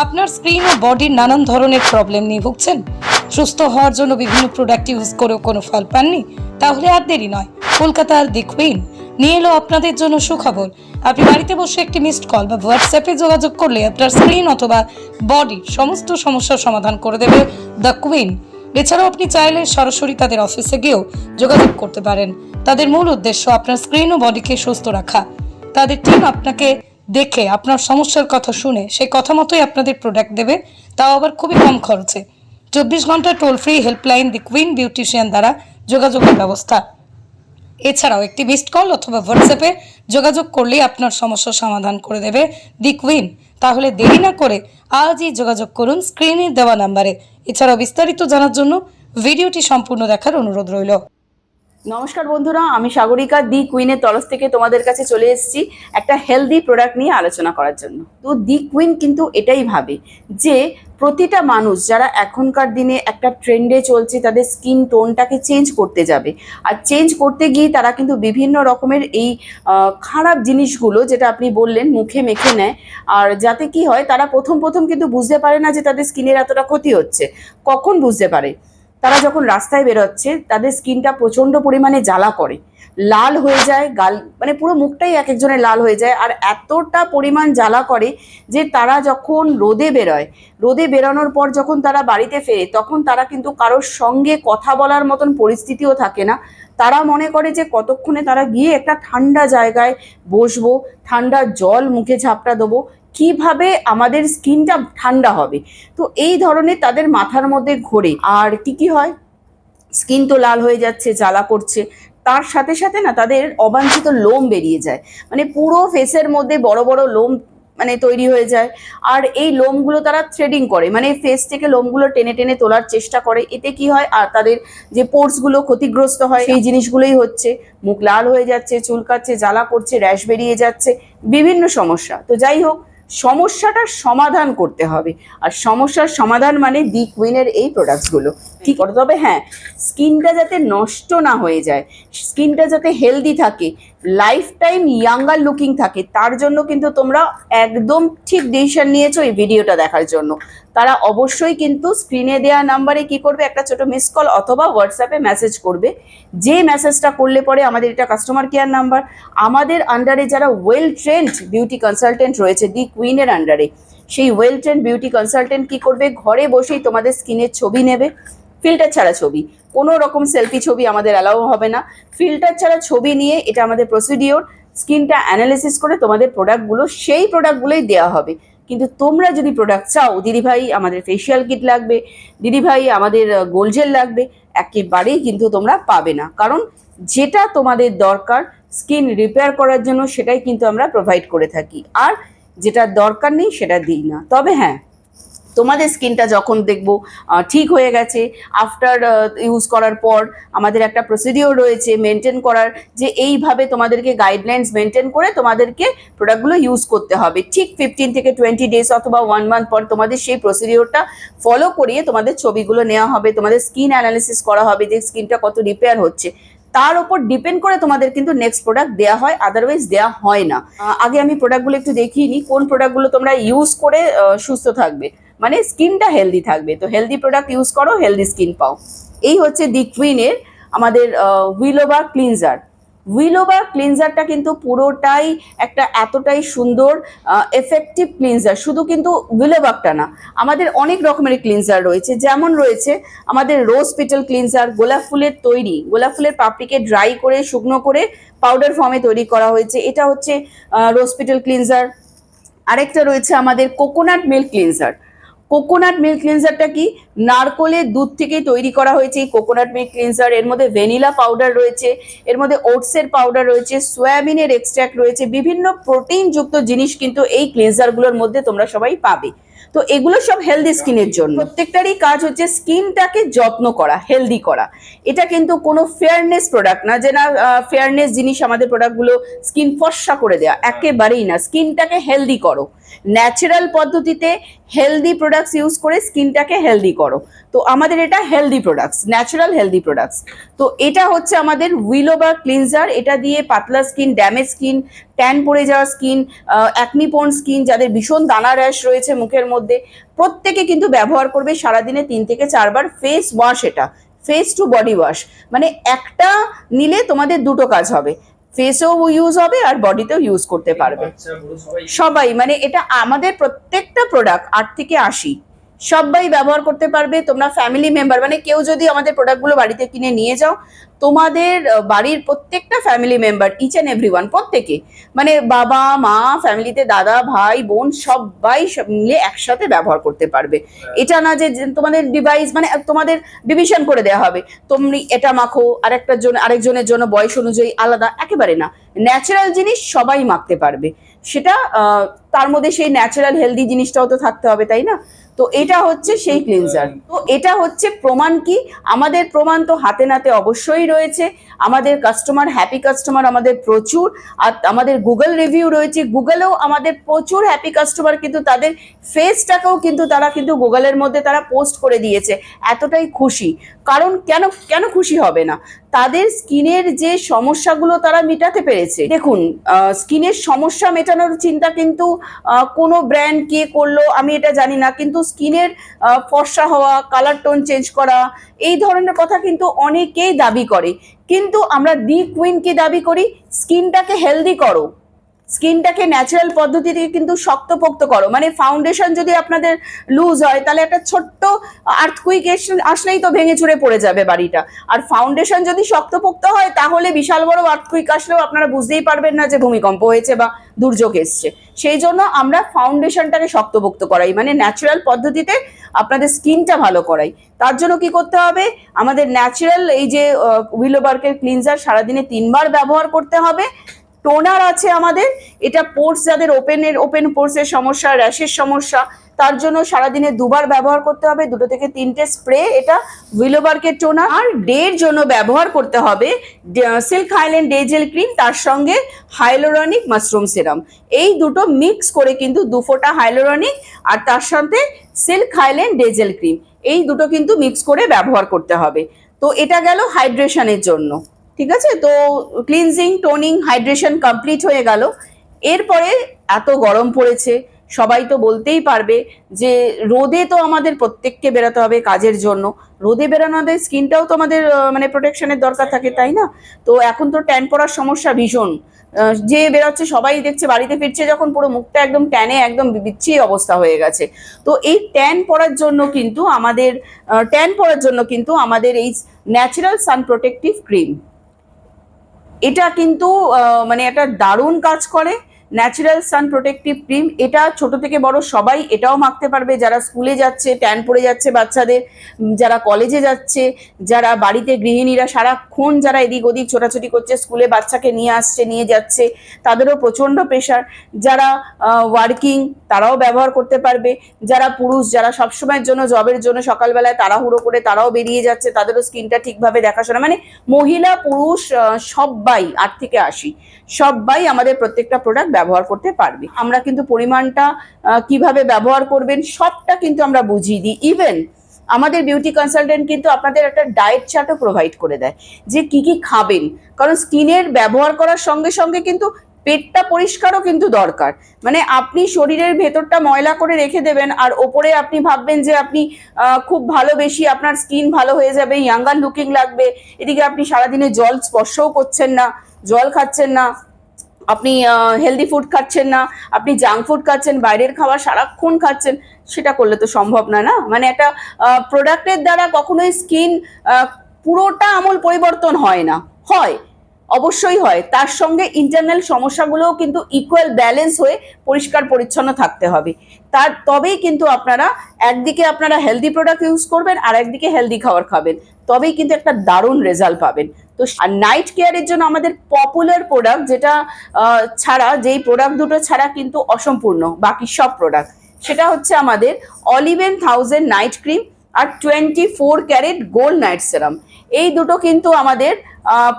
আপনার স্ক্রিন ও বডির নানান ধরনের প্রবলেম নিয়ে ভুগছেন। সুস্থ হওয়ার জন্য বিভিন্ন প্রোডাক্ট ইউজ করেও কোনো ফল পাননি, তাহলে আর দেরি নয়। কলকাতার দি কুইন নিয়ে এলো আপনাদের জন্য সুখবর। আপনি বাড়িতে বসে একটি মিসড কল বা হোয়াটসঅ্যাপে যোগাযোগ করলে আপনার স্ক্রিন অথবা বডি সমস্ত সমস্যার সমাধান করে দেবে দ্য কুইন এছাড়াও আপনি চাইলে সরাসরি তাদের অফিসে গিয়েও যোগাযোগ করতে পারেন। তাদের মূল উদ্দেশ্য আপনার স্ক্রিন ও বডিকে সুস্থ রাখা। তাদের টিম আপনাকে দেখে আপনার সমস্যার কথা শুনে সেই কথা মতোই আপনাদের প্রোডাক্ট দেবে, তাও আবার খুবই কম খরচে। চব্বিশ ঘণ্টা toll free helpline the queen beautician দ্বারা যোগাযোগের ব্যবস্থা। এছাড়াও একটি মিসড কল অথবা হোয়াটসঅ্যাপে যোগাযোগ করলেই আপনার সমস্যার সমাধান করে দেবে দি কুইন তাহলে দেরি না করে আজই যোগাযোগ করুন স্ক্রিনে দেওয়া নাম্বারে এছাড়াও বিস্তারিত জানার জন্য ভিডিওটি সম্পূর্ণ দেখার অনুরোধ রইল। নমস্কার বন্ধুরা, আমি সাগরিকা, দি কুইনের তরফ থেকে তোমাদের কাছে চলে এসেছি একটা হেলদি প্রোডাক্ট নিয়ে আলোচনা করার জন্য। তো দি কুইন কিন্তু এটাই ভাবে যে, প্রতিটা মানুষ যারা এখনকার দিনে একটা ট্রেন্ডে চলছে, তাদের স্কিন টোনটাকে চেঞ্জ করতে যাবে। আর চেঞ্জ করতে গিয়ে তারা কিন্তু বিভিন্ন রকমের এই খারাপ জিনিসগুলো যেটা আপনি বললেন, মুখে মেখে নেয়। আর যাতে কি হয়, তারা প্রথম প্রথম কিন্তু বুঝতে পারে না যে তাদের স্কিনের এতটা ক্ষতি হচ্ছে। কখন বুঝতে পারে? তারা যখন রাস্তায় বেরোচ্ছে, তাদের স্কিনটা প্রচণ্ড পরিমাণে জ্বালা করে। লাল হয়ে যায়, গাল মানে পুরো মুখটাই এক একজনের লাল হয়ে যায়, আর এতটা পরিমাণ জ্বালা করে যে তারা যখন রোদে বেরোয়, রোদে বেরোনোর পর যখন তারা বাড়িতে ফেরে, তখন তারা কিন্তু কারোর সঙ্গে কথা বলার মতন পরিস্থিতিও থাকে না। তারা মনে করে যে কতক্ষণে তারা গিয়ে একটা ঠান্ডা জায়গায় বসবো, ঠান্ডা জল মুখে ঝাপটা দেবো কীভাবে আমাদের স্কিনটা ঠান্ডা হবে? তো এই ধরনের তাদের মাথার মধ্যে ঘোরে। আর কি কি হয়? স্কিন তো লাল হয়ে যাচ্ছে, জ্বালা করছে। তার সাথে সাথে না তাদের অবাঞ্ছিত লোম বেরিয়ে যায়। মানে পুরো ফেসের মধ্যে বড় বড় লোম মানে তৈরি হয়ে যায়। আর এই লোমগুলো তারা থ্রেডিং করে। মানে ফেস থেকে লোমগুলো টেনে টেনে তোলার চেষ্টা করে। এতে কি হয়? আর তাদের যে পোর্সগুলো ক্ষতিগ্রস্ত হয়, সেই জিনিসগুলোই হচ্ছে। মুখ লাল হয়ে যাচ্ছে, চুলকাচ্ছে, জ্বালা করছে র্যাশ বেরিয়ে যাচ্ছে। বিভিন্ন সমস্যা। তো যাই হোক সমস্যাটার সমাধান করতে হবে। আর সমস্যার সমাধান মানে দি কুইনের এই প্রোডাক্টসগুলো কি করে তবে হ্যাঁ স্কিনটা যাতে নষ্ট না হয়ে যায় স্কিনটা যাতে হেলদি থাকে লাইফ টাইম ইয়াঙ্গার লুকিং থাকে তার জন্য কিন্তু তোমরা একদম ঠিক ডিসিশন নিয়েছো এই ভিডিওটা দেখার জন্য। তারা অবশ্যই কিন্তু স্ক্রিনে দেওয়া নাম্বারে কি করবে? একটা ছোট মিস কল অথবা হোয়াটসঅ্যাপে মেসেজ করবে। যে মেসেজটা করলে পরে আমাদের এটা কাস্টমার কেয়ার নাম্বার আমাদের আন্ডারে যারা ওয়েল ট্রেন্ড বিউটি কনসালটেন্ট রয়েছে দি কুইনের আন্ডারে সেই ওয়েল ট্রেন্ড বিউটি কনসালটেন্ট কি করবে? ঘরে বসেই তোমাদের স্কিনের ছবি নেবে। ফিল্টার ছাড়া ছবি। কোনো রকম সেলফি ছবি আমাদের অ্যালাউ হবে না। ফিল্টার ছাড়া ছবি নিয়ে এটা আমাদের প্রসিডিওর, স্কিনটা অ্যানালিসিস করে তোমাদের প্রোডাক্টগুলো, সেই প্রোডাক্টগুলোই দেওয়া হবে। কিন্তু তোমরা যদি প্রোডাক্ট চাও, দিদিভাই, আমাদের ফেসিয়াল কিট লাগবে, দিদিভাই, আমাদের গোলজেল লাগবে, একেবারেই কিন্তু তোমরা পাবে না। কারণ যেটা তোমাদের দরকার, স্কিন রিপেয়ার করার জন্য সেটাই কিন্তু আমরা প্রোভাইড করে থাকি। আর যেটা দরকার নেই, সেটা দিই না। তবে হ্যাঁ তোমাদের স্কিনটা যখন দেখব ঠিক হয়ে গেছে। আফটার ইউজ করার পর আমাদের একটা প্রসিডিওর রয়েছে মেনটেন করার, যে এইভাবে তোমাদেরকে গাইডলাইন্স মেনটেন করে তোমাদেরকে প্রোডাক্টগুলো ইউজ করতে হবে। ঠিক ফিফটিন থেকে টোয়েন্টি ডেজ অথবা ওয়ান মান্থ পর তোমাদের সেই প্রসিডিওরটা ফলো করিয়ে তোমাদের ছবিগুলো নেওয়া হবে, তোমাদের স্কিন অ্যানালিসিস করা হবে, যে স্কিনটা কত রিপেয়ার হচ্ছে। তার উপর ডিপেন্ড করে তোমাদের কিন্তু নেক্সট প্রোডাক্ট দেওয়া হয় আদারওয়াইজ দেওয়া হয় না। আগে আমি প্রোডাক্টগুলো একটু দেখিয়ে নিই, কোন প্রোডাক্টগুলো তোমরা ইউজ করে সুস্থ থাকবে। মানে স্কিনটা হেলদি থাকবে। তো হেলদি প্রোডাক্ট ইউজ করো হেলদি স্কিন পাও। এই হচ্ছে দি কুইনের আমাদের উইলোবা ক্লিনজার উইলোবা ক্লিনজারটা কিন্তু পুরোটাই একটা এতটাই সুন্দর এফেক্টিভ ক্লিনজার শুধু কিন্তু উইলোবাকটা না, আমাদের অনেক রকমের ক্লিনজার রয়েছে। যেমন রয়েছে আমাদের রোজ পিটল ক্লিনজার গোলাপ ফুলের তৈরি। গোলাপ ফুলের পাপড়িকে ড্রাই করে, শুকনো করে পাউডার ফর্মে তৈরি করা হয়েছে। এটা হচ্ছে রোজ পিটল ক্লিনজার আরেকটা রয়েছে আমাদের coconut milk cleanser coconut milk ক্লিনজারটা কি? নারকোলের দুধ থেকে তৈরি করা হয়েছে এই কোকোনাট মিল্ক ক্লিনজার। এর মধ্যে ভ্যানিলা পাউডার রয়েছে, এর মধ্যে ওটসের পাউডার রয়েছে, সয়াবিনের এক্সট্র্যাক্ট রয়েছে, বিভিন্ন প্রোটিনযুক্ত জিনিস কিন্তু এই ক্লিনজারগুলোর মধ্যে তোমরা সবাই পাবে। তো এগুলো সব হেলদি স্কিনের জন্য। প্রত্যেকটারই কাজ হচ্ছে স্কিনটাকে যত্ন করা হেলদি করা। এটা কিন্তু কোনো ফেয়ারনেস প্রোডাক্ট না যে না ফেয়ারনেস জিনিস আমাদের প্রোডাক্টগুলো স্কিন ফর্সা করে দেওয়া একেবারেই না। স্কিনটাকে হেলদি করো। ন্যাচারাল পদ্ধতিতে হেলদি প্রোডাক্টস ইউজ করে স্কিনটাকে হেলদি করো। তো আমাদের এটা healthy products natural healthy products তো এটা হচ্ছে আমাদের উইলোবা ক্লিনজার এটা দিয়ে পাতলা স্কিন ড্যামেজ স্কিন ট্যান পড়ে যাওয়া স্কিন অ্যাকনিপোন স্কিন যাদের ভীষণ দানা র্যাশ রয়েছে মুখের মধ্যে প্রত্যেকে কিন্তু ব্যবহার করবে সারাদিনে তিন থেকে চারবার ফেস ওয়াশ এটা ফেস টু বডি ওয়াশ মানে একটা নিলে তোমাদের দুটো কাজ হবে ফেসেও ইউজ হবে আর বডিতেও ইউজ করতে পারবে। সবাই মানে এটা আমাদের প্রত্যেকটা প্রোডাক্ট আট থেকে আশি। সবাই ব্যবহার করতে পারবে তোমরা ফ্যামিলি মেম্বার মানে কেউ যদি আমাদের প্রোডাক্টগুলো বাড়িতে কিনে নিয়ে যাও তোমাদের বাড়ির প্রত্যেকটা family member each and every one প্রত্যেকে মানে বাবা মা ফ্যামিলিতে দাদা ভাই বোন সবাই সব মিলে একসাথে ব্যবহার করতে পারবে। এটা না যে যে তোমাদের ডিভাইস মানে তোমাদের ডিভিশন করে দেওয়া হবে। তুমি এটা মাখো আরেকটার জন্য আরেকজনের জন্য বয়স অনুযায়ী আলাদা একেবারে না। ন্যাচারাল জিনিস সবাই মাখতে পারবে। সেটা আহ, তার মধ্যে সেই ন্যাচারাল হেলদি জিনিসটাও তো থাকতে হবে তাই না? তো এটা হচ্ছে সেই ক্লিনজার তো এটা হচ্ছে প্রমাণ কি? আমাদের প্রমাণ তো হাতে নাতে অবশ্যই রয়েছে। আমাদের কাস্টমার হ্যাপি কাস্টমার আমাদের প্রচুর। আর আমাদের গুগল রিভিউ রয়েছে। গুগলেও আমাদের প্রচুর হ্যাপি কাস্টমার কিন্তু তাদের ফেসটাকেও কিন্তু তারা কিন্তু গুগলের মধ্যে তারা পোস্ট করে দিয়েছে। এতটাই খুশি। কারণ কেন কেন খুশি হবে না? তাদের স্কিনের যে সমস্যাগুলো তারা মেটাতে পেরেছে। দেখুন স্কিনের সমস্যা মেটানোর চিন্তা কিন্তু কোনো ব্র্যান্ড কে করল, আমি এটা জানি না। কিন্তু স্কিনের ফর্সা হওয়া কালার টোন চেঞ্জ করা, এই ধরনের কথা কিন্তু অনেকেই দাবি করে। কিন্তু আমরা দি কুইন কি দাবি করি, স্কিনটাকে হেলদি করো। স্কিনটাকে ন্যাচারাল পদ্ধতি থেকে কিন্তু শক্তপোক্ত করো। মানে ফাউন্ডেশন যদি আপনাদের লুজ হয়, তাহলে একটা ছোট্ট আর্থকুইক আসলেই তো ভেঙে চুরে পড়ে যাবে বাড়িটা। আর ফাউন্ডেশন যদি শক্তপোক্ত হয়, তাহলে বিশাল বড় আর্থকুইক আসলেও আপনারা বুঝতেই পারবেন না যে ভূমিকম্প হয়েছে বা দুর্যোগ এসছে। সেই জন্য আমরা ফাউন্ডেশনটাকে শক্তপোক্ত করাই মানে ন্যাচারাল পদ্ধতিতে আপনাদের স্কিনটা ভালো করাই। তার জন্য কি করতে হবে? আমাদের ন্যাচারাল এই যে উইলোবার্কের ক্লিনজার সারাদিনে তিনবার ব্যবহার করতে হবে। টোনার আছে আমাদের। এটা পোর্স যাদের ওপেনের ওপেন পোর্সের সমস্যা র্যাশের সমস্যা, তার জন্য সারাদিনে দুবার ব্যবহার করতে হবে। দুটো থেকে তিনটে স্প্রে এটা উইলোবার্কের টোনার আর ডের জন্য ব্যবহার করতে হবে silk highland day gel cream তার সঙ্গে হাইলোরনিক মাশরুম সিরাম এই দুটো মিক্স করে কিন্তু দু ফোঁটা হাইলোরনিক আর তার সাথে silk highland day gel cream এই দুটো কিন্তু মিক্স করে ব্যবহার করতে হবে। তো এটা গেল হাইড্রেশনের জন্য। ঠিক আছে? তো ক্লিনজিং টোনিং হাইড্রেশন কমপ্লিট হয়ে গেল। এরপরে এত গরম পড়েছে, সবাই তো বলতেই পারবে যে রোদে তো আমাদের প্রত্যেককে বেরোতে হবে কাজের জন্য। রোদে বেরোনোদের স্কিনটাও তো আমাদের মানে প্রোটেকশনের দরকার থাকে, তাই না? তো এখন তো ট্যান পড়ার সমস্যা ভীষণ। যে বেরোচ্ছে সবাই দেখছে, বাড়িতে ফিরছে যখন পুরো মুখটা একদম ট্যানে একদম বিচ্ছিরি অবস্থা হয়ে গেছে। তো এই ট্যান পড়ার জন্য কিন্তু আমাদের ট্যান পড়ার জন্য কিন্তু আমাদের এই ন্যাচারাল সান প্রোটেক্টিভ ক্রিম এটা কিন্তু মানে একটা দারুণ কাজ করে। ন্যাচারাল সান প্রোটেক্টিভ ক্রিম, এটা ছোট থেকে বড় সবাই এটাও মাখতে পারবে। যারা স্কুলে যাচ্ছে ট্যান পড়ে যাচ্ছে বাচ্চাদের যারা কলেজে যাচ্ছে, যারা বাড়িতে গৃহিণীরা সারাক্ষণ যারা এদিক ওদিক ছোটাছুটি করছে, স্কুলে বাচ্চাকে নিয়ে আসছে, নিয়ে যাচ্ছে, তাদেরও প্রচণ্ড প্রেশার যারা ওয়ার্কিং তারাও ব্যবহার করতে পারবে। যারা পুরুষ, যারা সবসময়ের জন্য জবের জন্য সকালবেলায় তাড়াহুড়ো করে তারাও বেরিয়ে যাচ্ছে, তাদেরও স্কিনটা ঠিকভাবে দেখাশোনা। মানে মহিলা, পুরুষ সবাই আট থেকে আশি সবাই আমাদের প্রত্যেকটা প্রোডাক্ট ব্যবহার করতে পারবে। আমরা কিন্তু পরিমাণটা কীভাবে ব্যবহার করবেন সবটা কিন্তু আমরা বুঝিয়ে দিই। ইভেন আমাদের বিউটি কনসালটেন্ট কিন্তু আপনাদের একটা ডায়েট চার্টও প্রোভাইড করে দেয় যে কি কি খাবেন। কারণ স্কিনের ব্যবহার করার সঙ্গে সঙ্গে কিন্তু পেটটা পরিষ্কারও কিন্তু দরকার। মানে আপনি শরীরের ভেতরটা ময়লা করে রেখে দেবেন আর ওপরে আপনি ভাববেন যে আপনি খুব ভালোবেসি আপনার স্কিন ভালো হয়ে যাবে ইয়াঙ্গার লুকিং লাগবে। এদিকে আপনি সারাদিনে জল স্পর্শও করছেন না, জল খাচ্ছেন না। আপনি হেলদি ফুড খাচ্ছেন না, আপনি জাঙ্ক ফুড খাচ্ছেন, বাইরের খাবার সারাক্ষণ খাচ্ছেন, সেটা করলে তো সম্ভব না না? মানে একটা প্রোডাক্টের দ্বারা কখনোই স্কিন পুরোটা আমল পরিবর্তন হয় না। হয়, অবশ্যই হয়। তার সঙ্গে ইন্টারনাল সমস্যাগুলোও কিন্তু ইকুয়াল ব্যালেন্স হয়ে পরিষ্কার পরিচ্ছন্ন থাকতে হবে। তার তবেই কিন্তু আপনারা একদিকে আপনারা হেলদি প্রোডাক্ট ইউজ করবেন, আর একদিকে হেলদি খাবার খাবেন। তবেই কিন্তু একটা দারুণ রেজাল্ট পাবেন। তো নাইট কেয়ারের জন্য আমাদের পপুলার প্রোডাক্ট যেটা ছাড়া, যেই প্রোডাক্ট দুটো ছাড়া কিন্তু অসম্পূর্ণ, বাকি সব প্রোডাক্ট সেটা হচ্ছে আমাদের অলিভেন থাউজেন্ড নাইট ক্রিম আর twenty four carat gold night serum এই দুটো কিন্তু আমাদের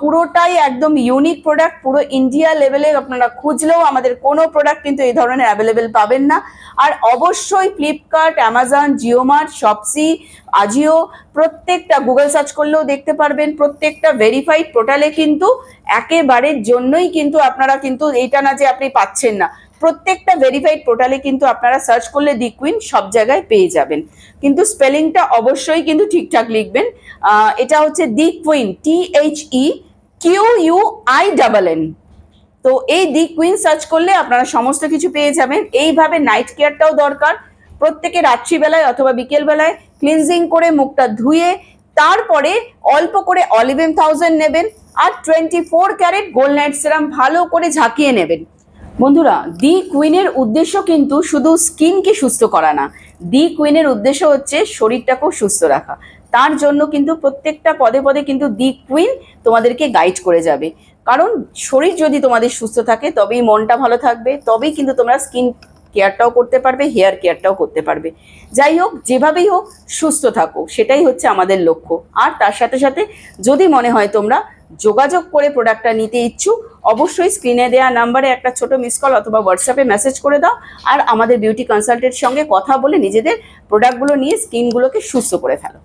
পুরোটাই একদম ইউনিক প্রোডাক্ট পুরো ইন্ডিয়া লেভেলে আপনারা খুঁজলেও আমাদের কোনো প্রোডাক্ট কিন্তু এই ধরনের অ্যাভেলেবেল পাবেন না। আর অবশ্যই Flipkart Amazon JioMart Shopsy Ajio প্রত্যেকটা গুগল সার্চ করলেও দেখতে পারবেন। প্রত্যেকটা ভেরিফাইড পোর্টালে কিন্তু একেবারের জন্যই কিন্তু আপনারা কিন্তু এইটা না যে আপনি পাচ্ছেন না। প্রত্যেকটা ভেরিফাইড পোর্টালে কিন্তু আপনারা সার্চ করলে দি কুইন সব জায়গায় পেয়ে যাবেন। কিন্তু স্পেলিংটা অবশ্যই কিন্তু ঠিকঠাক লিখবেন। এটা হচ্ছে the queen T H E Q U I double N তো এই দি কুইন সার্চ করলে আপনারা সমস্ত কিছু পেয়ে যাবেন। এইভাবে নাইট কেয়ারটাও দরকার। প্রত্যেকে রাত্রিবেলায় অথবা বিকেলবেলায় ক্লিনজিং করে মুখটা ধুয়ে, তারপরে অল্প করে অলিভেন থাউজেন্ড নেবেন। আর twenty four carat gold night serum ভালো করে ঝাঁকিয়ে নেবেন। বন্ধুরা, দি কুইনের উদ্দেশ্য কিন্তু শুধু স্কিনকে সুস্থ করা না। দি কুইনের উদ্দেশ্য হচ্ছে শরীরটাকেও সুস্থ রাখা। তার জন্য কিন্তু প্রত্যেকটা পদে পদে কিন্তু দি কুইন তোমাদেরকে গাইড করে যাবে। কারণ শরীর যদি তোমাদের সুস্থ থাকে, তবেই মনটা ভালো থাকবে, তবেই কিন্তু তোমরা স্কিন কেয়ারটাও করতে পারবে হেয়ার কেয়ারটাও করতে পারবে। যাই হোক, যেভাবেই হোক, সুস্থ থাকো, সেটাই হচ্ছে আমাদের লক্ষ্য। আর তার সাথে সাথে যদি মনে হয় তোমরা যোগাযোগ করে প্রোডাক্টটা নিতে ইচ্ছুক, অবশ্যই স্ক্রিনে দেওয়া নাম্বারে একটা ছোট মিস কল অথবা হোয়াটসঅ্যাপে মেসেজ করে দাও। আর আমাদের বিউটি কনসালটেন্টের সঙ্গে কথা বলে নিজেদের প্রোডাক্টগুলো নিয়ে স্কিনগুলোকে সুস্থ করে ফেলো।